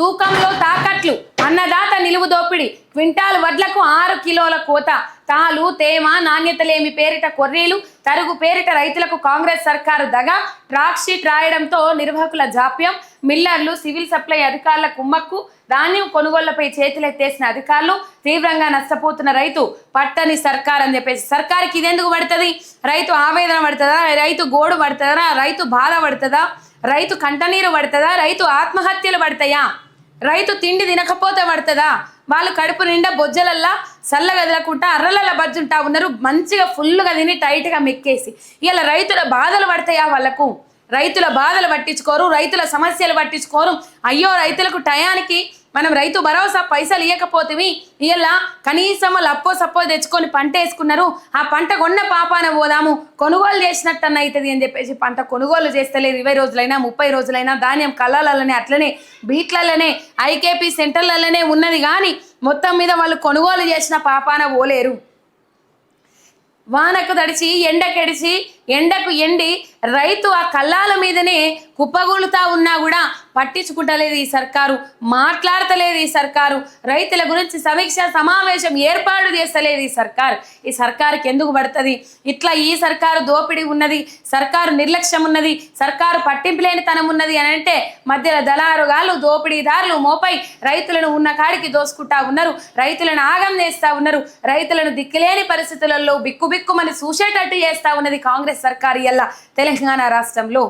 తూకంలో తాకట్లు అన్నదాత నిలువు దోపిడి క్వింటాల్ వడ్లకు ఆరు కిలోల కోత తాలు తేమ నాణ్యత లేమి పేరిట కొర్రీలు తరుగు పేరిట రైతులకు కాంగ్రెస్ సర్కారు దగ ట్రాక్ షీట్ రాయడంతో నిర్వాహకుల జాప్యం మిల్లర్లు సివిల్ సప్లై అధికారుల కుమ్మక్కు ధాన్యం కొనుగోళ్ళపై చేతులెత్తేసిన అధికారులు తీవ్రంగా నష్టపోతున్న రైతు పట్టని సర్కార్ అని చెప్పేసి సర్కార్కి ఇదెందుకు పడుతుంది? రైతు ఆవేదన పడుతుందా? రైతు గోడు పడుతుందా? రైతు బాధ పడుతుందా? రైతు కంటనీరు పడుతుందా? రైతు ఆత్మహత్యలు పడతాయా? రైతు తిండి తినకపోతే పడుతుందా? వాళ్ళు కడుపు నిండా బొజ్జలల్లా చల్లగా వదలకుండా అర్రలల్ల బజ్జుంటా ఉన్నారు. మంచిగా ఫుల్గా తిని టైట్గా మెక్కేసి. ఇలా రైతుల బాధలు పడతాయా వాళ్ళకు? రైతుల బాధలు పట్టించుకోరు రైతుల సమస్యలు పట్టించుకోరు. అయ్యో రైతులకు టయానికి మనం రైతు భరోసా పైసలు ఇవ్వకపోతే ఇలా కనీసం వాళ్ళు అప్పో సప్పో తెచ్చుకొని పంట వేసుకున్నారు ఆ పంట కొన్న పాపాన పోదాము కొనుగోలు చేసినట్టన్న అవుతుంది అని చెప్పేసి పంట కొనుగోలు చేస్తలేరు ఇరవై రోజులైనా ముప్పై రోజులైనా ధాన్యం కళ్ళాలనే అట్లనే బీట్లలోనే ఐకేపీ సెంటర్లలోనే ఉన్నది కానీ మొత్తం మీద వాళ్ళు కొనుగోలు చేసిన పాపాన పోలేరు. వానకు తడిచి ఎండకెడిచి ఎండకు ఎండి రైతు ఆ కల్లాల మీదనే కుప్పగూలుతా ఉన్నా కూడా పట్టించుకుంటలేదు ఈ సర్కారు మాట్లాడతలేదు ఈ సర్కారు. రైతుల గురించి సమీక్ష సమావేశం ఏర్పాటు చేస్తలేదు ఈ సర్కారు. ఈ సర్కారుకి ఎందుకు పడుతుంది? ఇట్లా ఈ సర్కారు దోపిడీ ఉన్నది సర్కారు నిర్లక్ష్యం ఉన్నది సర్కారు పట్టింపు తనం ఉన్నది అని అంటే మధ్యలో దళారుగాలు దోపిడీదారులు మోపై రైతులను ఉన్న కాడికి దోసుకుంటా ఉన్నారు రైతులను ఆగం చేస్తా ఉన్నారు రైతులను దిక్కులేని పరిస్థితులలో బిక్కుబిక్కుమని చూసేటట్టు చేస్తా ఉన్నది కాంగ్రెస్ సర్కారీ ఇయ్యాల తెలంగాణ రాష్ట్రంలో.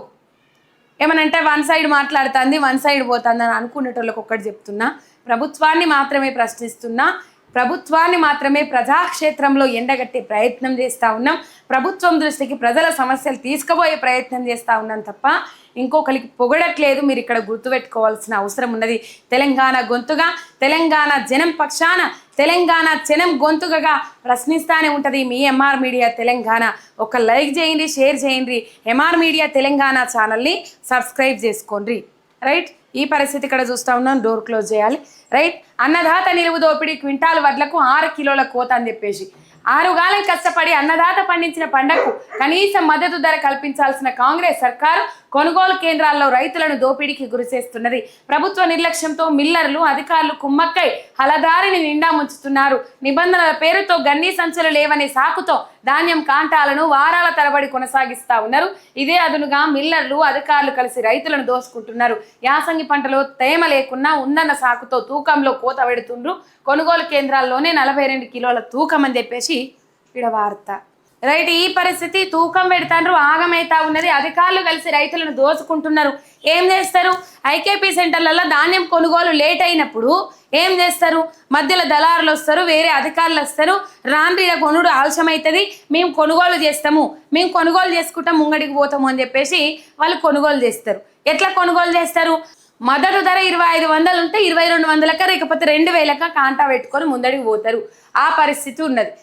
ఏమనంటే వన్ సైడ్ మాట్లాడుతుంది వన్ సైడ్ పోతుంది అని అనుకునేటోళ్ళకి ఒక్కటి చెప్తున్నా. ప్రభుత్వాన్ని మాత్రమే ప్రశ్నిస్తున్నా. ప్రభుత్వాన్ని మాత్రమే ప్రజాక్షేత్రంలో ఎండగట్టే ప్రయత్నం చేస్తూ ఉన్నాం. ప్రభుత్వం దృష్టికి ప్రజల సమస్యలు తీసుకుపోయే ప్రయత్నం చేస్తూ ఉన్నాం తప్ప ఇంకొకరికి పొగడట్లేదు. మీరు ఇక్కడ గుర్తుపెట్టుకోవాల్సిన అవసరం ఉన్నది. తెలంగాణ గొంతుగా తెలంగాణ జనం పక్షాన తెలంగాణ జనం గొంతుకగా ప్రశ్నిస్తానే ఉంటుంది మీ ఎంఆర్ మీడియా తెలంగాణ. ఒక లైక్ చేయండి షేర్ చేయండి. ఎంఆర్ మీడియా తెలంగాణ ఛానల్ని సబ్స్క్రైబ్ చేసుకోండి. రైట్? ఈ పరిస్థితి ఇక్కడ చూస్తా ఉన్నాం. డోర్ క్లోజ్ చేయాలి. రైట్? అన్నదాత నిలువు దోపిడీ క్వింటాల్ వడ్లకు ఆరు కిలోల కోత అని చెప్పేసి. ఆరుగాలం కష్టపడి అన్నదాత పండించిన పంటకు కనీస మద్దతు ధర కల్పించాల్సిన కాంగ్రెస్ సర్కారు కొనుగోలు కేంద్రాల్లో రైతులను దోపిడీకి గురిచేస్తున్నది. ప్రభుత్వ నిర్లక్ష్యంతో మిల్లర్లు అధికారులు కుమ్మక్కై హలదారిని నిండా ముంచుతున్నారు. నిబంధనల పేరుతో గన్నీ సంచులు లేవనే సాకుతో ధాన్యం కాంటాలను వారాల తరబడి కొనసాగిస్తా ఉన్నారు. ఇదే అదునుగా మిల్లర్లు అధికారులు కలిసి రైతులను దోసుకుంటున్నారు. యాసంగి పంటలో తేమ లేకున్నా ఉందన్న సాకుతో తూకంలో కోత పెడుతుండ్రు. కొనుగోలు కేంద్రాల్లోనే నలభై రెండు కిలోల తూకం అని చెప్పేసి ఇక్కడ వార్త రైట్ ఈ పరిస్థితి తూకం పెడతాండ్రు ఆగమైతా ఉన్నది. అధికారులు కలిసి రైతులను దోచుకుంటున్నారు ఏం చేస్తారు? ఐకేపీ సెంటర్లలో ధాన్యం కొనుగోలు లేట్ అయినప్పుడు ఏం చేస్తారు? మధ్యలో దళారులు వస్తారు వేరే అధికారులు వస్తారు. రాండ్రీల కొనుడు ఆలస్యమవుతుంది మేము కొనుగోలు చేస్తాము. మేము కొనుగోలు చేసుకుంటాం ముంగడికి పోతాము అని చెప్పేసి వాళ్ళు కొనుగోలు చేస్తారు. ఎట్లా కొనుగోలు చేస్తారు? మొదటి ధర ఇరవై ఐదు వందలు ఉంటే ఇరవై రెండు వందలక లేకపోతే రెండు వేలక కాంటా పెట్టుకొని ముందడికి పోతారు. ఆ పరిస్థితి ఉన్నది.